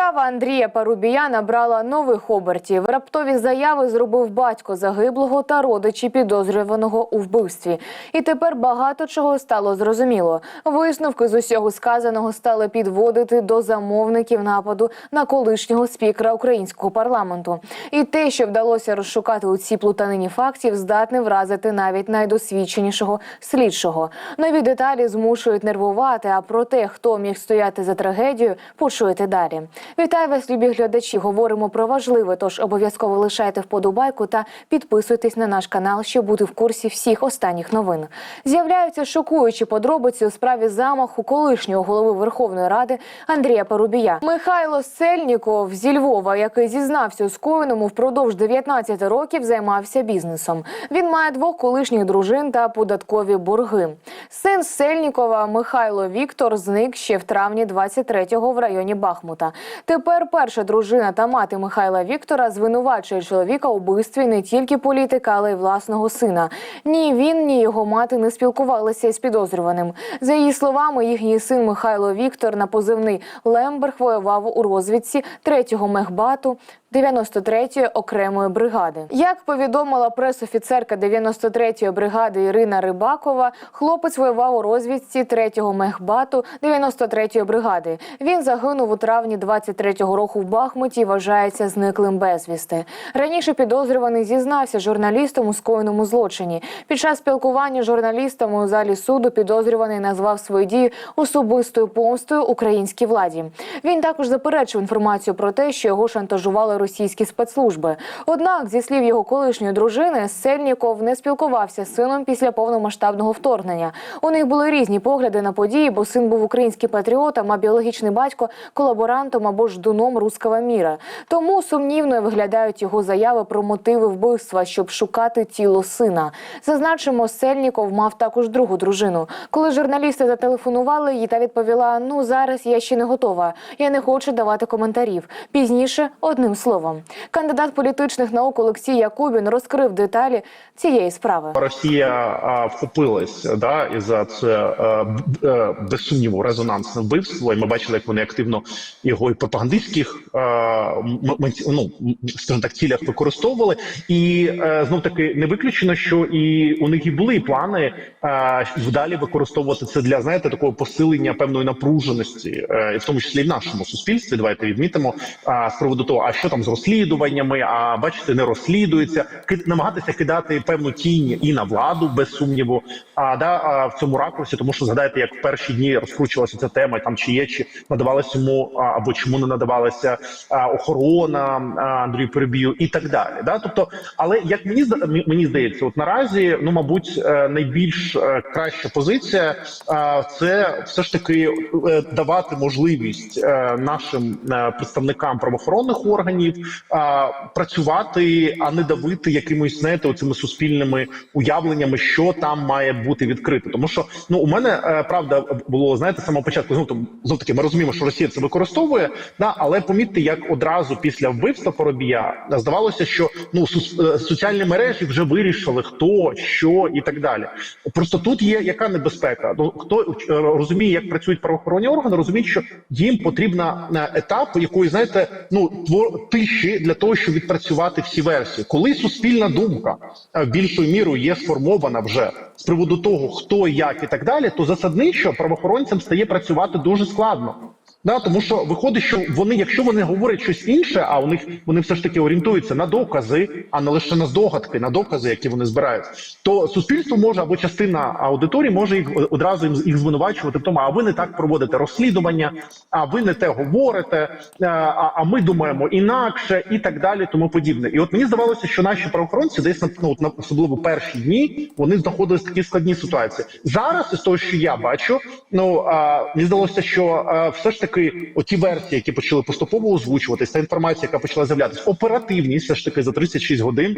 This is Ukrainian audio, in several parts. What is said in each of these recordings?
Справа Андрія Парубія набрала нових обертів. Раптові заяви зробив батько загиблого та родичі підозрюваного у вбивстві. І тепер багато чого стало зрозуміло. Висновки з усього сказаного стали підводити до замовників нападу на колишнього спікера українського парламенту. І те, що вдалося розшукати у цій плутанині фактів, здатне вразити навіть найдосвідченішого слідчого. Нові деталі змушують нервувати. А про те, хто міг стояти за трагедією, почуєте далі. Вітаю вас, любі глядачі. Говоримо про важливе. Тож обов'язково лишайте вподобайку та підписуйтесь на наш канал, щоб бути в курсі всіх останніх новин. З'являються шокуючі подробиці у справі замаху колишнього голови Верховної Ради Андрія Парубія. Михайло Сельніков зі Львова, який зізнався у скоєному впродовж 19 років, займався бізнесом. Він має двох колишніх дружин та податкові борги. Син Сельнікова Михайло Віктор зник ще в травні 23-го в районі Бахмута. Тепер перша дружина та мати Михайла Віктора звинувачує чоловіка у вбивстві не тільки політика, але й власного сина. Ні він, ні його мати не спілкувалися із підозрюваним. За її словами, їхній син Михайло Віктор на позивний Лемберг воював у розвідці 3-го мехбату 93-ї окремої бригади. Як повідомила пресофіцерка 93-ї бригади Ірина Рибакова, хлопець воював у розвідці 3-го мехбату 93-ї бригади. Він загинув у травні 23-го року в Бахмуті і вважається зниклим безвісти. Раніше підозрюваний зізнався журналістам у скоєному злочині. Під час спілкування з журналістами у залі суду підозрюваний назвав свої дії особистою помстою українській владі. Він також заперечив інформацію про те, що його шантажували російські спецслужби. Однак, зі слів його колишньої дружини, Сельніков не спілкувався з сином після повномасштабного вторгнення. У них були різні погляди на події, бо син був український патріотом, а біологічний батько колаборантом або ждуном руского міра. Тому сумнівною виглядають його заяви про мотиви вбивства, щоб шукати тіло сина. Зазначимо, Сельніков мав також другу дружину. Коли журналісти зателефонували, їй та відповіла: Ну зараз я ще не готова. Я не хочу давати коментарів. Пізніше одним словом. Кандидат політичних наук Олексій Якубін розкрив деталі цієї справи. Росія вхопилась да і за це б- е, без сумніву резонансне вбивство. І ми бачили, як вони активно його і пропагандистських ну, скажімо так цілях використовували. І е, знов таки не виключено, що і у них і були плани вдалі використовувати це для знаєте такого посилення певної напруженості, е, і в тому числі і в нашому суспільстві. Давайте відмітимо з приводу того, а що там з розслідуваннями, а бачите, не розслідується, намагатися кидати певну тінь і на владу, без сумніву. А да а, в цьому ракурсі, тому що згадайте, як в перші дні розкручувалася ця тема, там чи є, чи надавалася йому або чому не надавалася охорона Андрію Перебію і так далі. Да? Тобто, але як мені мені здається, от наразі ну мабуть е, найбільш е, краща позиція це все ж таки е, давати можливість нашим представникам правоохоронних органів е, працювати, а не давити якимось знаєте, оцими суспільними уявленнями, що там має бути відкрито. Тому що ну у мене е, правда було знаєте самого початку. Ну там знов таки ми розуміємо, що Росія це використовує, да, але помітьте, як одразу після вбивства Поробія здавалося, що ну е, соціальні мережі вже вирішили хто, що і так далі. Просто тут є яка небезпека. Ну хто е, розуміє, як працюють правоохоронні органи, розуміють, що їм потрібна е, етап якої знаєте, ну твор- тиші для того, щоб відпрацювати всі версії. Коли суспільна думка е, більшою мірою є сформована вже з приводу того, хто як і так далі, то засадничо правоохоронцям стає працювати дуже складно. Да, тому що виходить, що вони, якщо вони говорять щось інше, а у них вони все ж таки орієнтуються на докази, а не лише на здогадки, на докази, які вони збирають, то суспільство може або частина аудиторії може їх одразу їм їх звинувачувати в тому, а ви не так проводите розслідування, а ви не те говорите, а, а а ми думаємо інакше, і так далі, тому подібне. І от мені здавалося, що наші правоохоронці десь ну, на особливо перші дні вони знаходились в такій складній ситуації. Зараз із того, що я бачу, ну а, мені здалося, що а, все ж таки оті версії, які почали поступово озвучуватися, та інформація, яка почала з'являтися, оперативність все ж таки за 36 годин.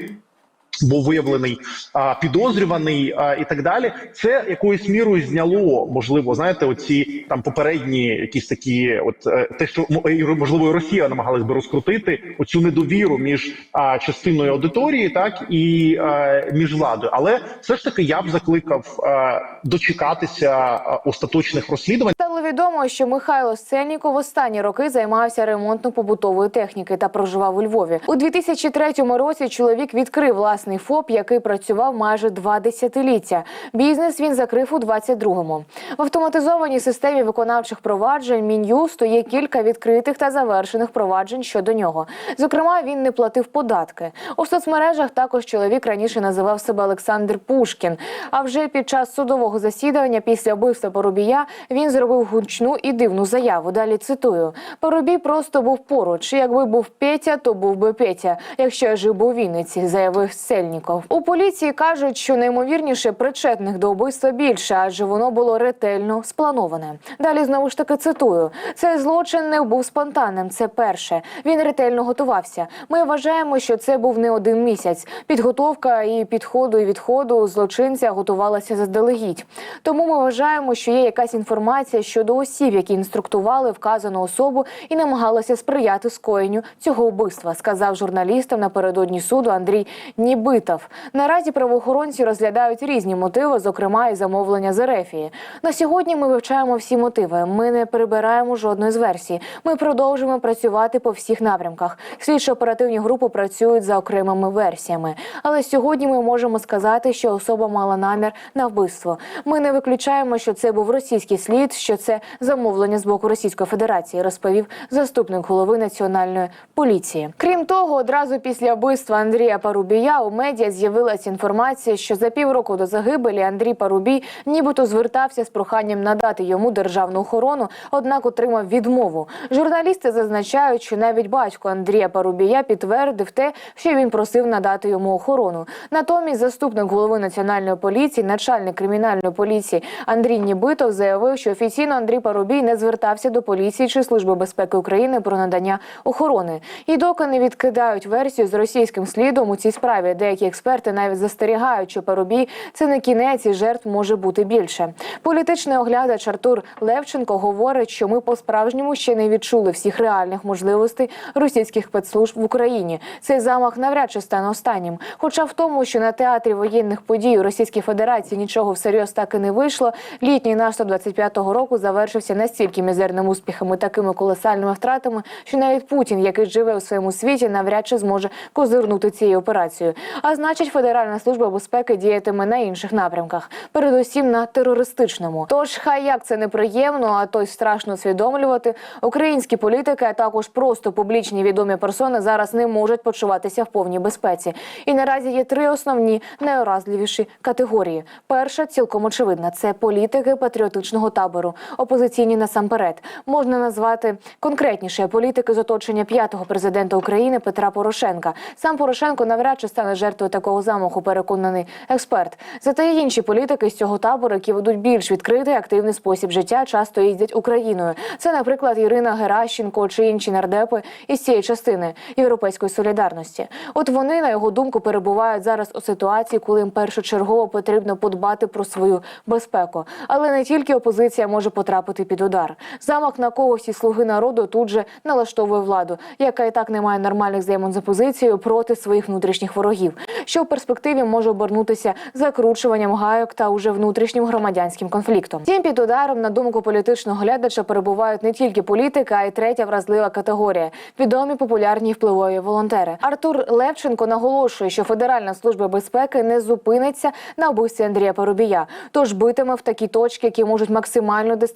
Був виявлений а, підозрюваний а, і так далі. Це якоюсь мірою зняло, можливо, знаєте, оці там попередні якісь такі, от е, те, що м- можливо, Росія намагалась би розкрутити оцю недовіру між а, частиною аудиторії, так і а, між владою. Але все ж таки я б закликав а, дочекатися остаточних розслідувань. Та Стало відомо, що Михайло Сельніков останні роки займався ремонтно-побутової техніки та проживав у Львові. У 2003 році чоловік відкрив власний ФОП, який працював майже два десятиліття. Бізнес він закрив у 22-му. В автоматизованій системі виконавчих проваджень Мін'юсту є кілька відкритих та завершених проваджень щодо нього. Зокрема, він не платив податки. У соцмережах також чоловік раніше називав себе Олександр Пушкін. А вже під час судового засідання після вбивства Порубія він зробив гучну і дивну заяву. Далі цитую: Порубій просто був поруч. Якби був Петя, то був би Петя. Якщо я жив у Вінниці, заявив Сельніков. У поліції кажуть, що наймовірніше причетних до вбивства більше, адже воно було ретельно сплановане. Далі знову ж таки цитую: цей злочин не був спонтанним. Це перше. Він ретельно готувався. Ми вважаємо, що це був не один місяць. Підготовка і підходу і відходу злочинця готувалася заздалегідь. Тому ми вважаємо, що є якась інформація щодо осіб, які інструктували вказану особу і намагалися сприяти скоєнню цього вбивства, сказав журналістам напередодні суду Андрій Нібитов. Наразі правоохоронці розглядають різні мотиви, зокрема і замовлення з Ерефії. На сьогодні ми вивчаємо всі мотиви. Ми не прибираємо жодної з версій. Ми продовжуємо працювати по всіх напрямках. Слідчо-оперативні групи працюють за окремими версіями. Але сьогодні ми можемо сказати, що особа мала намір на вбивство. Ми не виключаємо, що це був російський слід, що це замовлення з боку Російської Федерації, розповів заступник голови національної поліції. Крім того, одразу після вбивства Андрія Парубія у медіа з'явилася інформація, що за півроку до загибелі Андрій Парубій нібито звертався з проханням надати йому державну охорону, однак отримав відмову. Журналісти зазначають, що навіть батько Андрія Парубія підтвердив те, що він просив надати йому охорону. Натомість заступник голови національної поліції, начальник кримінальної поліції Андрій Нібитов заявив, що офіційно Андрій Парубій не звертався до поліції чи служби безпеки України про надання охорони. І доки не відкидають версію з російським слідом у цій справі. Деякі експерти навіть застерігають, що Парубій це не кінець і жертв може бути більше. Політичний оглядач Артур Левченко говорить, що ми по-справжньому ще не відчули всіх реальних можливостей російських спецслужб в Україні. Цей замах навряд чи стане останнім. Хоча в тому, що на театрі воєнних подій у Російській Федерації нічого всерйоз так і не вийшло, літній наступ 25-го року завершився настільки мізерним успіхами, такими колосальними втратами, що навіть Путін, який живе у своєму світі, навряд чи зможе козирнути цією операцією. А значить, Федеральна служба безпеки діятиме на інших напрямках, передусім на терористичному. Тож, хай як це неприємно, а то й страшно усвідомлювати, українські політики, а також просто публічні відомі персони зараз не можуть почуватися в повній безпеці. І наразі є три основні найуразливіші категорії. Перша цілком очевидна це політики патріотичного табору, опозиційні насамперед. Можна назвати конкретніше політики з оточення п'ятого президента України Петра Порошенка. Сам Порошенко навряд чи стане жертвою такого замаху, переконаний експерт. Зате й інші політики з цього табору, які ведуть більш відкритий активний спосіб життя, часто їздять Україною. Це, наприклад, Ірина Геращенко чи інші нардепи із цієї частини європейської солідарності. От вони, на його думку, перебувають зараз у ситуації, коли їм першочергово потрібно подбати про свою безпеку. Але не тільки опозиція може потрапити під удар. Замах на когось із слуги народу тут же налаштовує владу, яка і так не має нормальних взаємин з опозицією проти своїх внутрішніх ворогів, що в перспективі може обернутися закручуванням гайок та уже внутрішнім громадянським конфліктом. Тім під ударом, на думку політичного глядача, перебувають не тільки політики, а й третя вразлива категорія відомі популярні і впливові волонтери. Артур Левченко наголошує, що Федеральна служба безпеки не зупиниться на вбивстві Андрія Парубія, тож битиме в такі точки, які можуть максимально дестабілізувати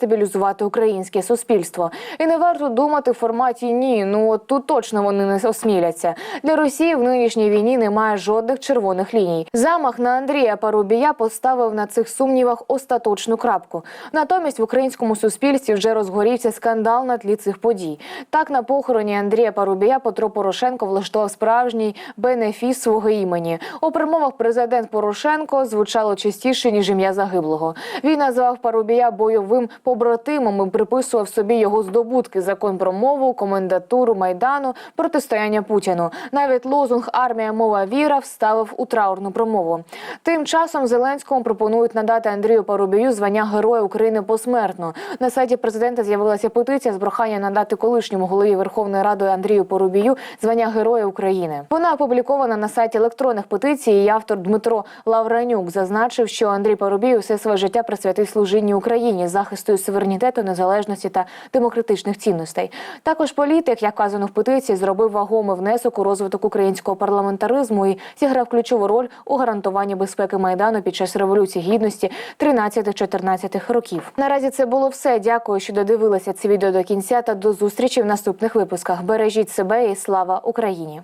українське суспільство. І не варто думати в форматі ні, ну от тут точно вони не осміляться. Для Росії в нинішній війні немає жодних червоних ліній. Замах на Андрія Парубія поставив на цих сумнівах остаточну крапку. Натомість в українському суспільстві вже розгорівся скандал на тлі цих подій. Так на похороні Андрія Парубія Петро Порошенко влаштував справжній бенефіс свого імені. У промовах президент Порошенко звучало частіше ніж ім'я загиблого. Він назвав Парубія бойовим побратимом і приписував собі його здобутки: закон про мову, комендатуру майдану, протистояння Путіну. Навіть лозунг Армія, мова, віра вставив у траурну промову. Тим часом Зеленському пропонують надати Андрію Парубію звання Героя України посмертно. На сайті президента з'явилася петиція з проханням надати колишньому голові Верховної Ради Андрію Порубію звання Героя України. Вона опублікована на сайті електронних петицій. Її автор Дмитро Лавранюк зазначив, що Андрій Парубій усе своє життя присвятив служінню Україні, захисту захисту суверенітету, незалежності та демократичних цінностей. Також політик, як вказано в петиції, зробив вагомий внесок у розвиток українського парламентаризму і зіграв ключову роль у гарантуванні безпеки майдану під час революції гідності 13-14 років. Наразі це було все. Дякую, що додивилися це відео до кінця. Та до зустрічі в наступних випусках. Бережіть себе і слава Україні!